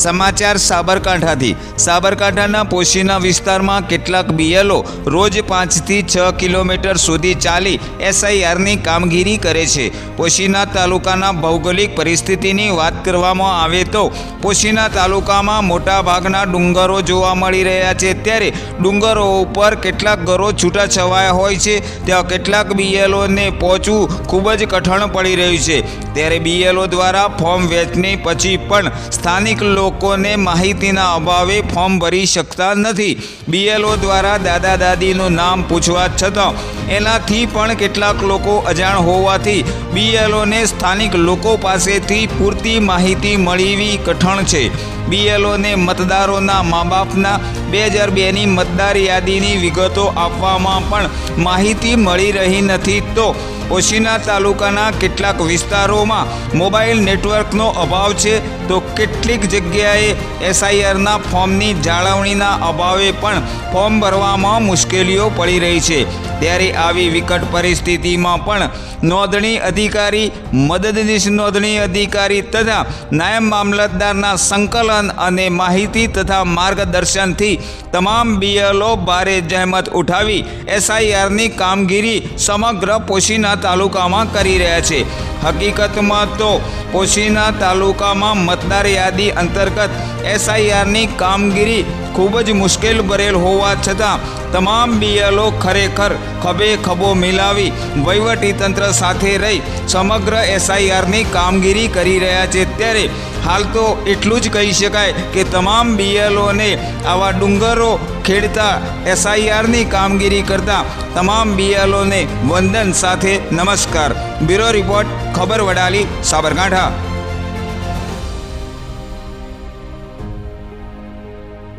સમાચાર સાબરકાંઠાથી. સાબરકાંઠાના પોશીના વિસ્તારમાં કેટલાક બીએલઓ રોજ પાંચથી છ કિલોમીટર સુધી ચાલી એસઆઈઆરની કામગીરી કરે છે. પોશીના તાલુકાના ભૌગોલિક પરિસ્થિતિની વાત કરવામાં આવે તો પોશીના તાલુકામાં મોટાભાગના ડુંગરો જોવા મળી રહ્યા છે. ત્યારે ડુંગરો ઉપર કેટલાક ઘરો છૂટાછવાયા હોય છે. ત્યાં કેટલાક બીએલઓને પહોંચવું ખૂબ જ કઠણ પડી રહ્યું છે. ત્યારે બીએલઓ દ્વારા ફોર્મ વેચની પછી પણ સ્થાનિક લોકોને માહિતીના અભાવે ફોર્મ ભરી શકતા નથી. બીએલઓ દ્વારા દાદા દાદીનું નામ પૂછવા છતાં એનાથી પણ કેટલાક લોકો અજાણ હોવાથી બીએલઓને સ્થાનિક લોકો પાસેથી પૂરતી માહિતી મળવી કઠણ છે. બીએલઓને મતદારોના મા બાપના બે હજાર બેની મતદાર યાદીની વિગતો આપવામાં પણ માહિતી મળી રહી નથી તો ઓશીના તાલુકાના કેટલાક વિસ્તારોમાં મોબાઈલ નેટવર્કનો અભાવ છે, તો કેટલીક જગ્યાએ એસઆઈઆરના ફોર્મની જાળવણીના અભાવે પણ ફોર્મ ભરવામાં મુશ્કેલીઓ પડી રહી છે. ત્યારે આવી વિકટ પરિસ્થિતિમાં પણ નોંધણી અધિકારી મદદનીશ નોંધણી અધિકારી તથા નાયબ મામલતદારના સંકલન અને માહિતી તથા માર્ગદર્શનથી તમામ બીએલઓ ભારે જહેમત ઉઠાવી એસઆઈઆરની કામગીરી સમગ્ર પોશીના તાલુકામાં કરી રહ્યા છે. હકીકતમાં તો પોશીના તાલુકામાં મતદાર યાદી અંતર્ગત એસઆઈઆરની કામગીરી ખૂબ જ મુશ્કેલ ભરેલ હોવા છતાં તમામ બીએલઓ ખરેખર ખભે ખભો મિલાવી વહીવટીતંત્ર સાથે રહી સમગ્ર એસઆઈઆરની કામગીરી કરી રહ્યા છે. ત્યારે હાલ તો એટલું જ કહી શકાય કે તમામ બીએલઓને આવા ડુંગરો ખેડતા એસઆઈઆરની કામગીરી કરતા તમામ બીએલઓને વંદન સાથે નમસ્કાર. બ્યુરો રિપોર્ટ, ખબર વડાલી, સાબરકાંઠા.